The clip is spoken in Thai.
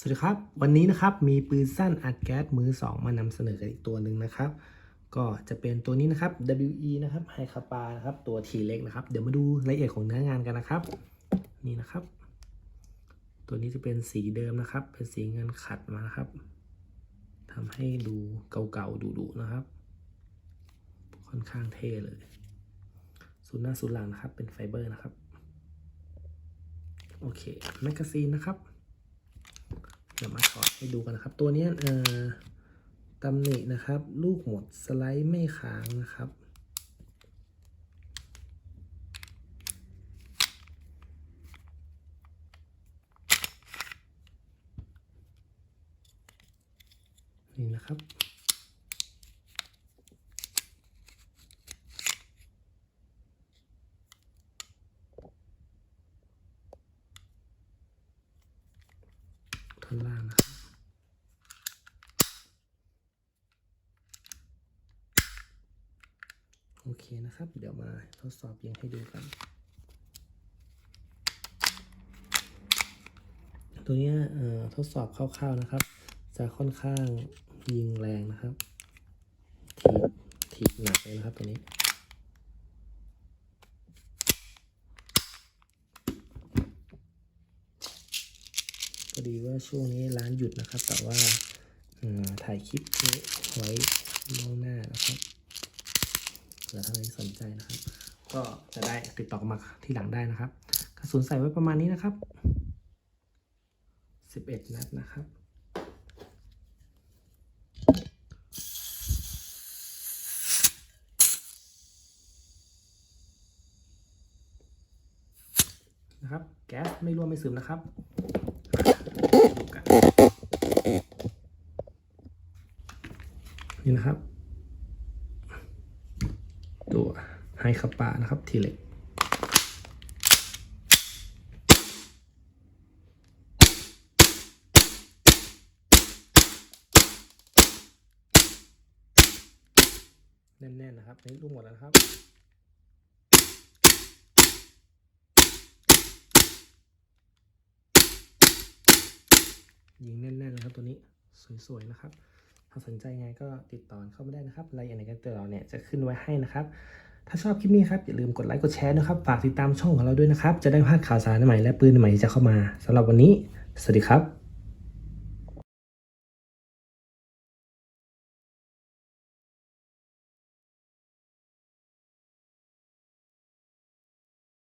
สวัสดีครับ วันนี้นะครับมีปืนสั้นอัดแก๊สมือ 2 มานำเสนอกันอีกตัวหนึ่งนะครับ ก็จะเป็นตัวนี้นะครับ WE นะครับไฮคาปานะครับตัวทีเล็กนะครับ เดี๋ยวมาดูรายละเอียดของเนื้องานกันนะครับ นี่นะครับ ตัวนี้จะเป็นสีเดิมนะครับ เป็นสีเงินขัดมานะครับทำให้ดูเก่าๆดุๆนะครับ ค่อนข้างเท่เลยศูนย์หน้าศูนย์หลังนะครับ เป็นไฟเบอร์นะครับโอเคแมกกาซีนนะครับ เดี๋ยวมาถอดให้ดูกันนะครับ ตัวนี้เอ่อตำหนินะครับ ลูกหมดสไลด์ไม่ค้างนะครับนี่นะครับ ท่อนล่างนะครับโอเคนะครับ เดี๋ยวมาทดสอบยิงให้ดูกัน ตัวนี้ทดสอบคร่าวๆนะครับ จะค่อนข้างยิงแรงนะครับถีบถีบหนักเลยนะครับตัวนี้ อดีว่าช่วงนี้ร้านหยุดนะครับ แต่ว่าถ่ายคลิปนี้ไว้ล่วงหน้านะครับเผื่อท่านใดสนใจนะครับ ก็จะได้ติดต่อมาที่หลังได้นะครับ กระสุนใส่ไว้ประมาณนี้นะครับ11นัดนะครับนะครับ แก๊สไม่รั่วไม่ซึมนะครับ ดูกัน นี่นะครับ ตัวไฮคาปานะครับทีเล็กแน่นๆนะครับนนี่ลูกหมดแล้วนะครับ ยิงแน่นๆนะครับตัวนี้สวยๆนะครับ ถ้าสนใจไงก็ติดต่อเข้ามาได้นะครับรายละเอียดในการติดต่อเนี่ยจะขึ้นไว้ให้นะครับ ถ้าชอบคลิปนี้ครับอย่าลืมกดไลค์กดแชร์นะครับ ฝากติดตามช่องของเราด้วยนะครับ จะได้พลาดข่าวสารใหม่และปืนใหม่ที่จะเข้ามาสำหรับวันนี้ สวัสดีครับ